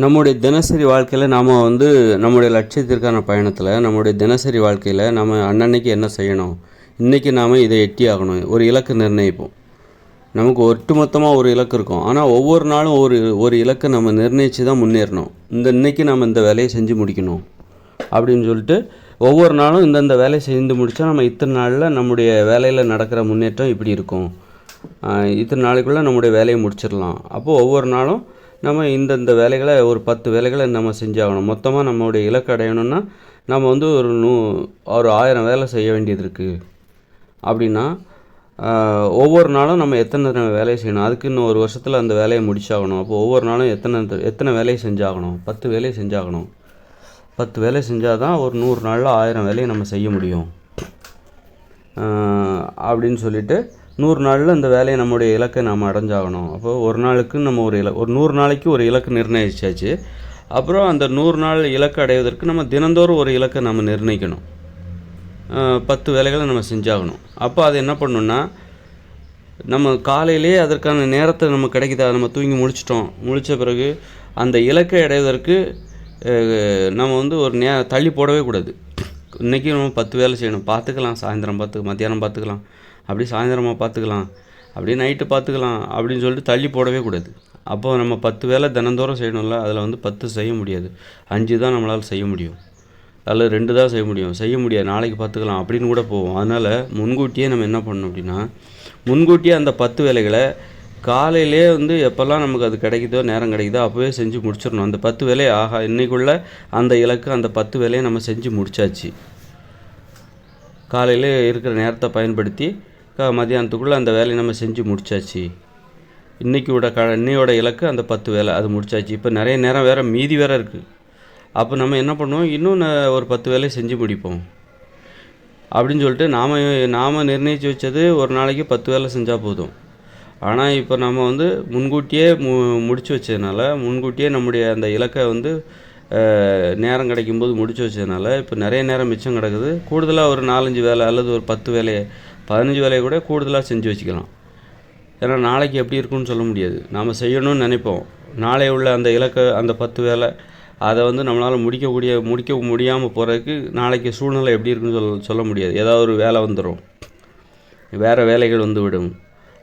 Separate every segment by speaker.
Speaker 1: நம்முடைய தினசரி வாழ்க்கையில் நாம் வந்து நம்முடைய லட்சியத்திற்கான பயணத்தில் நம்முடைய தினசரி வாழ்க்கையில் நம்ம அன்னன்னைக்கு என்ன செய்யணும்? இன்றைக்கி நாம் இதை எட்டி ஆகணும். ஒரு இலக்கு நிர்ணயிப்போம். நமக்கு ஒட்டுமொத்தமாக ஒரு இலக்கு இருக்கும். ஆனால் ஒவ்வொரு நாளும் ஒரு ஒரு இலக்கை நம்ம நிர்ணயித்து தான் முன்னேறணும். இந்த இன்றைக்கி நம்ம இந்த வேலையை செஞ்சு முடிக்கணும். அப்படின்னு சொல்லிட்டு ஒவ்வொரு நாளும் இந்தந்த வேலையை செஞ்சு முடித்தா நம்ம இத்தனை நாளில் நம்முடைய வேலையில் நடக்கிற முன்னேற்றம் இப்படி இருக்கும். இத்தனை நாளைக்குள்ளே நம்முடைய வேலையை முடிச்சிடலாம். அப்போது ஒவ்வொரு நாளும் நம்ம இந்தந்த வேலைகளை ஒரு பத்து வேலைகளை நம்ம செஞ்சாகணும். மொத்தமாக நம்மளுடைய இலக்கு அடையணும்னா நம்ம வந்து ஒரு நூ ஒரு ஆயிரம் வேலை செய்ய வேண்டியது இருக்குது அப்படின்னா ஒவ்வொரு நாளும் நம்ம எத்தனை வேலையை செய்யணும்? அதுக்கு இன்னும் ஒரு வருஷத்தில் அந்த வேலையை முடிச்சாகணும். அப்போ ஒவ்வொரு நாளும் எத்தனை எத்தனை வேலையை செஞ்சாகணும்? பத்து வேலையை செஞ்சாகணும். பத்து வேலை செஞ்சால் தான் ஒரு நூறு நாளில் ஆயிரம் வேலையை நம்ம செய்ய முடியும். அப்படின்னு சொல்லிட்டு நூறு நாளில் இந்த வேலையை நம்முடைய இலக்கை நாம் அடைஞ்சாகணும். அப்போ ஒரு நாளுக்கு நம்ம ஒரு இல ஒரு நூறு நாளைக்கு ஒரு இலக்கு நிர்ணயிச்சாச்சு. அப்புறம் அந்த நூறு நாள் இலக்கு அடைவதற்கு நம்ம தினந்தோறும் ஒரு இலக்கை நம்ம நிர்ணயிக்கணும். பத்து வேலைகளை நம்ம செஞ்சாகணும். அப்போ அது என்ன பண்ணணும்னா நம்ம காலையிலே அதற்கான நேரத்தை நம்ம கிடைக்குதா? நம்ம தூங்கி முழிச்சிட்டோம். முழிச்ச பிறகு அந்த இலக்கை அடைவதற்கு நம்ம வந்து ஒரு நே தள்ளி போடவே கூடாது. இன்றைக்கி நம்ம பத்து வேலை செய்யணும். பார்த்துக்கலாம். சாயந்தரம் பார்த்து மத்தியானம் பார்த்துக்கலாம். அப்படி சாயந்தரமாக பார்த்துக்கலாம். அப்படியே நைட்டு பார்த்துக்கலாம். அப்படின்னு சொல்லிட்டு தள்ளி போடவே கூடாது. அப்போ நம்ம பத்து வேலை தினந்தோறும் செய்யணும்ல அதில் வந்து பத்து செய்ய முடியாது. அஞ்சு தான் நம்மளால் செய்ய முடியும். அதில் ரெண்டு தான் செய்ய முடியும். செய்ய முடியாது. நாளைக்கு பார்த்துக்கலாம் அப்படின்னு கூட போவோம். அதனால் முன்கூட்டியே நம்ம என்ன பண்ணணும் அப்படின்னா முன்கூட்டியே அந்த பத்து வேலைகளை காலையிலே வந்து எப்போல்லாம் நமக்கு அது கிடைக்குதோ நேரம் கிடைக்குதோ அப்போவே செஞ்சு முடிச்சிடணும். அந்த பத்து வேலையை ஆகா இன்றைக்குள்ளே அந்த இலக்கு அந்த பத்து வேலையை நம்ம செஞ்சு முடிச்சாச்சு. காலையில் இருக்கிற நேரத்தை பயன்படுத்தி மதியானத்துக்குள்ளே அந்த வேலையை நம்ம செஞ்சு முடிச்சாச்சு. இன்றைக்கியோட க இன்னையோட இலக்கு அந்த பத்து வேலை அது முடிச்சாச்சு. இப்போ நிறைய நேரம் வேறு மீதி வேறு இருக்குது அப்போ நம்ம என்ன பண்ணுவோம்? இன்னும் ஒரு பத்து வேலையை செஞ்சு முடிப்போம். அப்படின்னு சொல்லிட்டு நாம் நாம் நிர்ணயித்து வச்சது ஒரு நாளைக்கு பத்து வேலை செஞ்சால் போதும். ஆனால் இப்போ நம்ம வந்து முன்கூட்டியே மு முடிச்சு வச்சதுனால முன்கூட்டியே நம்முடைய அந்த இலக்கை வந்து நேரம் கிடைக்கும்போது முடிச்சு வச்சதுனால இப்போ நிறைய நேரம் மிச்சம் கிடக்குது. கூடுதலாக ஒரு நாலஞ்சு வேலை அல்லது ஒரு பத்து வேலையை பதினஞ்சு வேலையை கூட கூடுதலாக செஞ்சு வச்சுக்கலாம். ஏன்னா நாளைக்கு எப்படி இருக்கும்னு சொல்ல முடியாது. நாம் செய்யணும்னு நினைப்போம். நாளை உள்ள அந்த இலக்கை அந்த பத்து வேலை அதை வந்து நம்மளால் முடிக்கக்கூடிய முடிக்க முடியாமல் போகிறதுக்கு நாளைக்கு சூழ்நிலை எப்படி இருக்குன்னு சொல் சொல்ல முடியாது. ஏதாவது ஒரு வேலை வந்துடும் வேறு வேலைகள் வந்து விடும்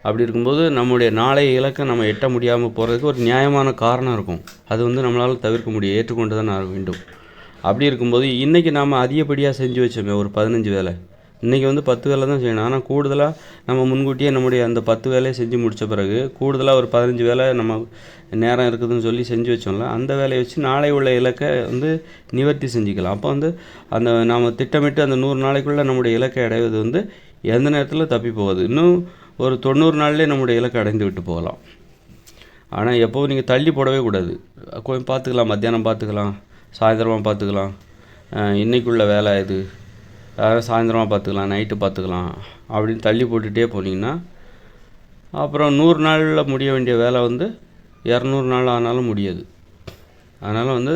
Speaker 1: அப்படி இருக்கும்போது நம்முடைய நாளைய இலக்கை நம்ம எட்ட முடியாமல் போகிறதுக்கு ஒரு நியாயமான காரணம் இருக்கும். அது வந்து நம்மளால் தவிர்க்க முடியும். ஏற்றுக்கொண்டு தான் வேண்டும். அப்படி இருக்கும்போது இன்றைக்கி நாம் அதிகப்படியாக செஞ்சு வச்சோமே ஒரு பதினஞ்சு வேலை. இன்றைக்கி வந்து பத்து வேலை தான் செய்யணும். ஆனால் கூடுதலாக நம்ம முன்கூட்டியே நம்முடைய அந்த பத்து வேலையை செஞ்சு முடித்த பிறகு கூடுதலாக ஒரு பதினஞ்சு வேலை நம்ம நேரம் இருக்குதுன்னு சொல்லி செஞ்சு வச்சோம்ல அந்த வேலையை வச்சு நாளை உள்ள இலக்கை வந்து நிவர்த்தி செஞ்சுக்கலாம். அப்போ வந்து அந்த நாம் திட்டமிட்டு அந்த நூறு நாளைக்குள்ளே நம்முடைய இலக்கை அடைவது வந்து எந்த நேரத்தில் தப்பி போகாது. இன்னும் ஒரு தொண்ணூறு நாள்லேயே நம்முடைய இலக்கை அடைந்து விட்டு போகலாம். ஆனால் எப்போவும் நீங்கள் தள்ளி போடவே கூடாது. கொஞ்சம் பார்த்துக்கலாம் மத்தியானம் பார்த்துக்கலாம் சாயந்தரமாக பார்த்துக்கலாம். இன்றைக்குள்ள வேலை இது. அதாவது சாயந்தரமாக பார்த்துக்கலாம் நைட்டு பார்த்துக்கலாம் அப்படின்னு தள்ளி போட்டுகிட்டே போனீங்கன்னா அப்புறம் நூறு நாளில் முடிய வேண்டிய வேலை வந்து இரநூறு நாள் ஆனாலும் முடியாது. அதனால் வந்து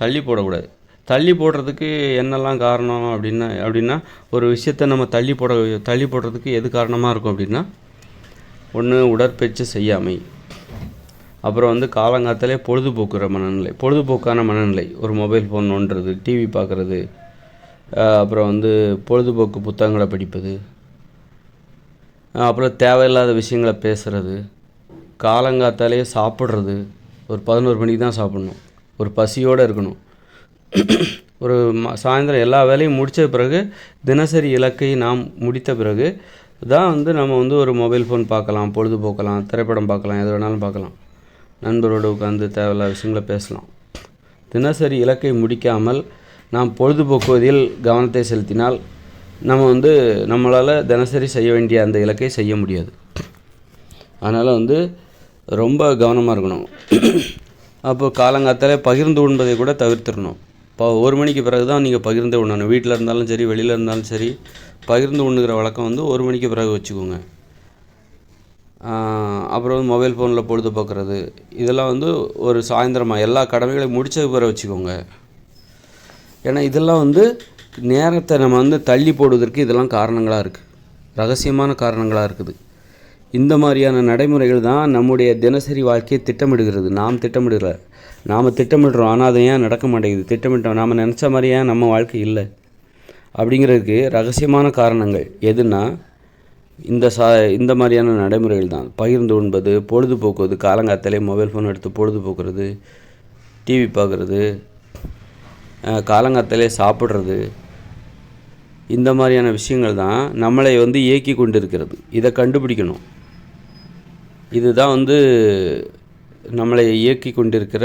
Speaker 1: தள்ளி போடக்கூடாது. தள்ளி போடுறதுக்கு என்னெல்லாம் காரணம் அப்படின்னா அப்படின்னா ஒரு விஷயத்தை நம்ம தள்ளி போட தள்ளி போடுறதுக்கு எது காரணமாக இருக்கும் அப்படின்னா ஒன்று உடற்பயிற்சி செய்யாமை. அப்புறம் வந்து காலங்காத்தாலே பொழுதுபோக்குற மனநிலை. பொழுதுபோக்கான மனநிலை. ஒரு மொபைல் ஃபோன் நோண்டுறது டிவி பார்க்குறது அப்புறம் வந்து பொழுதுபோக்கு புத்தகங்களை படிப்பது. அப்புறம் தேவையில்லாத விஷயங்களை பேசுகிறது காலங்காத்தாலே சாப்பிட்றது. ஒரு பதினோரு மணிக்கு தான் சாப்பிட்ணும். ஒரு பசியோடு இருக்கணும். ஒரு சாயந்தரம் எல்லா வேலையும் முடித்த பிறகு தினசரி இலக்கை நாம் முடித்த பிறகு தான் வந்து நம்ம வந்து ஒரு மொபைல் ஃபோன் பார்க்கலாம் பொழுதுபோக்கலாம் திரைப்படம் பார்க்கலாம் எது வேணாலும் பார்க்கலாம். நண்பரோடு உட்காந்து தேவையில்லாத விஷயங்களை பேசலாம். தினசரி இலக்கை முடிக்காமல் நாம் பொழுதுபோக்குவதில் கவனத்தை செலுத்தினால் நம்ம வந்து நம்மளால் தினசரி செய்ய வேண்டிய அந்த இலக்கை செய்ய முடியாது. அதனால் வந்து ரொம்ப கவனமாக இருக்கணும். அப்போ காலங்காத்தாலே பகிர்ந்து உண்பதை கூட தவிர்த்திடணும். இப்போ ஒரு மணிக்கு பிறகு தான் நீங்கள் பகிர்ந்து உண்ணணும். வீட்டில் இருந்தாலும் சரி வெளியில் இருந்தாலும் சரி பகிர்ந்து உண்ணுகிற வழக்கம் வந்து ஒரு மணிக்கு பிறகு வச்சுக்கோங்க. அப்புறம் வந்து மொபைல் ஃபோனில் பொழுது பார்க்குறது இதெல்லாம் வந்து ஒரு சாயந்தரமாக எல்லா கடமைகளையும் முடித்தது பிறகு வச்சுக்கோங்க. ஏன்னா இதெல்லாம் வந்து நேரத்தை நம்ம வந்து தள்ளி போடுவதற்கு இதெல்லாம் காரணங்களாக இருக்குது ரகசியமான காரணங்களாக இருக்குது. இந்த மாதிரியான நடைமுறைகள் தான் நம்முடைய தினசரி வாழ்க்கையை திட்டமிடுகிறது. நாம் திட்டமிடுகிற நாம் திட்டமிடுறோம். ஆனால் அதை ஏன் நடக்க மாட்டேங்குது? திட்டமிட்டோம். நாம் நினச்ச மாதிரி ஏன் நம்ம வாழ்க்கை இல்லை. அப்படிங்கிறதுக்கு ரகசியமான காரணங்கள் எதுனா இந்த சா இந்த மாதிரியான நடைமுறைகள் தான். பகிர்ந்து உண்பது பொழுதுபோக்குவது காலங்காத்தாலே மொபைல் ஃபோன் எடுத்து பொழுதுபோக்குறது டிவி பார்க்குறது காலங்காத்தாலே சாப்பிட்றது. இந்த மாதிரியான விஷயங்கள் தான் நம்மளை வந்து இயக்கி கொண்டு இருக்கிறது இதை கண்டுபிடிக்கணும். இதுதான் வந்து நம்மளை இயக்கி கொண்டிருக்கிற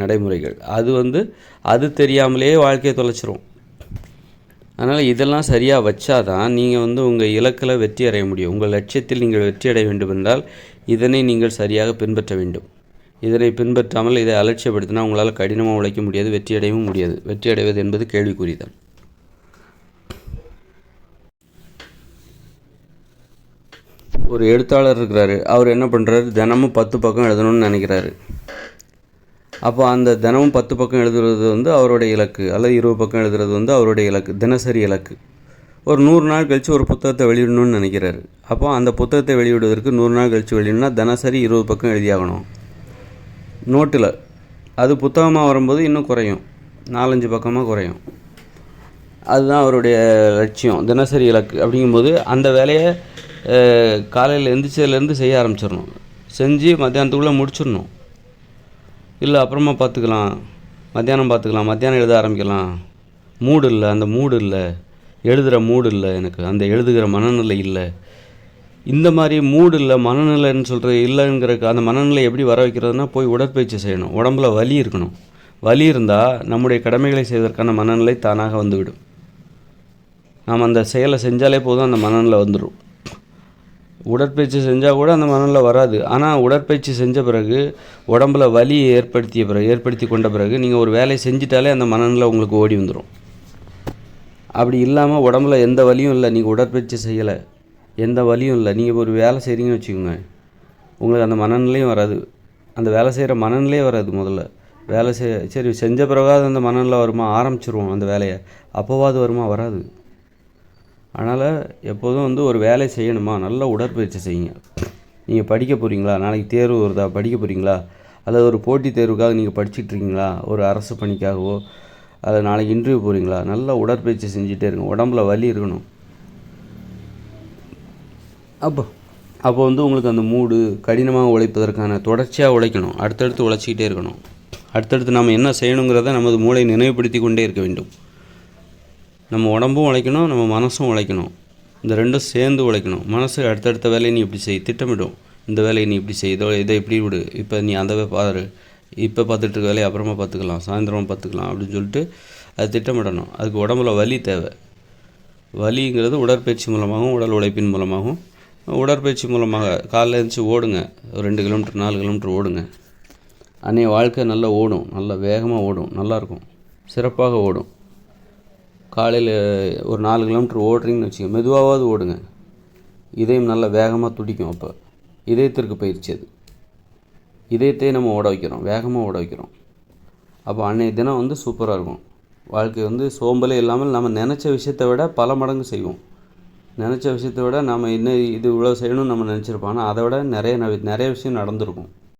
Speaker 1: நடைமுறைகள். அது வந்து அது தெரியாமலே வாழ்க்கையை தொலைச்சிரும். அதனால் இதெல்லாம் சரியாக வச்சாதான் நீங்கள் வந்து உங்கள் இலக்கில் வெற்றி அடைய முடியும். உங்கள் லட்சியத்தில் நீங்கள் வெற்றி அடைய வேண்டும் என்றால் இதனை நீங்கள் சரியாக பின்பற்ற வேண்டும். இதனை பின்பற்றாமல் இதை அலட்சியப்படுத்தினா உங்களால் கடினமாக உழைக்க முடியாது வெற்றி அடையவும் முடியாது. வெற்றி அடைவது என்பது கேள்விக்குறிதான் ஒரு எழுத்தாளர் இருக்கிறாரு. அவர் என்ன பண்ணுறாரு தினமும் பத்து பக்கம் எழுதணும்னு நினைக்கிறாரு. அப்போ அந்த தினமும் பத்து பக்கம் எழுதுறது வந்து அவருடைய இலக்கு. அல்லது இருபது பக்கம் எழுதுறது வந்து அவருடைய இலக்கு. தினசரி இலக்கு. ஒரு நூறு நாள் கழித்து ஒரு புத்தகத்தை வெளியிடணும்னு நினைக்கிறாரு. அப்போ அந்த புத்தகத்தை வெளியிடுவதற்கு நூறு நாள் கழித்து வெளியிடணும்னா தினசரி இருபது பக்கம் எழுதியாகணும். நோட்டில். அது புத்தகமாக வரும்போது இன்னும் குறையும். நாலஞ்சு பக்கமாக குறையும். அதுதான் அவருடைய லட்சியம். தினசரி இலக்கு. அப்படிங்கும்போது அந்த வேலையை காலையில் எந்திரிச்சதுலேருந்து செய்ய ஆரம்பிச்சிடணும். செஞ்சு மத்தியானத்துக்குள்ளே முடிச்சிடணும். இல்லை அப்புறமா பார்த்துக்கலாம். மத்தியானம் பார்த்துக்கலாம். மத்தியானம் எழுத ஆரம்பிக்கலாம். மூடு இல்லை. அந்த மூடு இல்லை. எழுதுகிற மூடு இல்லை எனக்கு. அந்த எழுதுகிற மனநிலை இல்லை. இந்த மாதிரி மூடு இல்லை மனநிலைன்னு சொல்கிறது இல்லைங்கிறக்கு அந்த மனநிலை எப்படி வர வைக்கிறதுனா போய் உடற்பயிற்சி செய்யணும். உடம்புல வலி இருக்கணும். வலி இருந்தால் நம்முடைய கடமைகளை செய்வதற்கான மனநிலை தானாக வந்துவிடும். நாம் அந்த செயலை செஞ்சாலே போதும் அந்த மனநிலை வந்துடும் உடற்பயிற்சி செஞ்சால் கூட அந்த மனநிலை வராது. ஆனால் உடற்பயிற்சி செஞ்ச பிறகு உடம்புல வலி ஏற்படுத்திய பிறகு ஏற்படுத்தி கொண்ட பிறகு நீங்கள் ஒரு வேலையை செஞ்சிட்டாலே அந்த மனநிலை உங்களுக்கு ஓடி வந்துடும் அப்படி இல்லாமல் உடம்புல எந்த வலியும் இல்லை நீங்கள் உடற்பயிற்சி செய்யலை. எந்த வலியும் இல்லை. நீங்கள் ஒரு வேலை செய்கிறீங்கன்னு வச்சுக்கோங்க. உங்களுக்கு அந்த மனநிலையும் வராது. அந்த வேலை செய்கிற மனநிலையே வராது முதல்ல. வேலை செய் சரி செஞ்ச பிறகாவது அந்த மனநிலை வருமா? ஆரம்பிச்சிருவோம் அந்த வேலையை. அப்போவாது வருமா? வராது. அதனால் எப்போதும் வந்து ஒரு வேலை செய்யணுமா? நல்ல உடற்பயிற்சி செய்யுங்க. நீங்கள் படிக்க போகிறீங்களா நாளைக்கு தேர்வு வருதா? படிக்க போகிறீங்களா அல்லது ஒரு போட்டித் தேர்வுக்காக நீங்கள் படிச்சுட்ருக்கீங்களா ஒரு அரசு பணிக்காகவோ அல்லது நாளைக்கு இன்டர்வியூ போகிறீங்களா நல்லா உடற்பயிற்சி செஞ்சுட்டே இருங்க. உடம்புல வலி இருக்கணும். அப்போ. அப்போ வந்து உங்களுக்கு அந்த மூடு கடினமாக உழைப்பதற்கான தொடர்ச்சியாக உழைக்கணும். அடுத்தடுத்து உழைச்சிக்கிட்டே இருக்கணும். அடுத்தடுத்து நம்ம என்ன செய்யணுங்கிறத நமது மூளை நினைவுபடுத்தி கொண்டே இருக்க வேண்டும். நம்ம உடம்பும் உழைக்கணும் நம்ம மனசும் உழைக்கணும். இந்த ரெண்டும் சேர்ந்து உழைக்கணும். மனசு அடுத்தடுத்த வேலையை நீ இப்படி செய் திட்டமிடும். இந்த வேலையை நீ இப்படி செய் இதோ இதை இப்படி விடு. இப்போ நீ அந்த பாரு. இப்போ பார்த்துட்டு இருக்க வேலையை அப்புறமா பார்த்துக்கலாம். சாயந்தரமாக பார்த்துக்கலாம் அப்படின்னு சொல்லிட்டு அது திட்டமிடணும். அதுக்கு உடம்புல வலி தேவை. வலிங்கிறது உடற்பயிற்சி மூலமாகவும் உடல் உழைப்பின் மூலமாகவும் உடற்பயிற்சி மூலமாக காலைல எழுந்துச்சி ஓடுங்க. ஒரு ரெண்டு கிலோமீட்டர் நாலு கிலோமீட்டர் ஓடுங்க. அன்றைய வாழ்க்கை நல்லா ஓடும். நல்லா வேகமாக ஓடும். நல்லாயிருக்கும் சிறப்பாக ஓடும். காலையில் ஒரு நாலு கிலோமீட்டர் ஓடுறீங்கன்னு வச்சுக்கோங்க. மெதுவாவது ஓடுங்க. இதயம் நல்லா வேகமாக துடிக்கும் அப்போ. இதயத்திற்கு பயிற்சி அது. இதயத்தையே நம்ம ஓட வைக்கிறோம். வேகமாக ஓட வைக்கிறோம். அப்போ அன்றைய தினம் வந்து சூப்பராக இருக்கும். வாழ்க்கை வந்து சோம்பலே இல்லாமல் நம்ம நினச்ச விஷயத்தை விட பல மடங்கு செய்வோம். நினச்ச விஷயத்த விட நம்ம இன்னும் இது இவ்வளோ செய்யணும்னு நம்ம நினச்சிருப்போம். ஆனால் அதை விட நிறைய நிறைய விஷயம் நடந்திருக்கும்.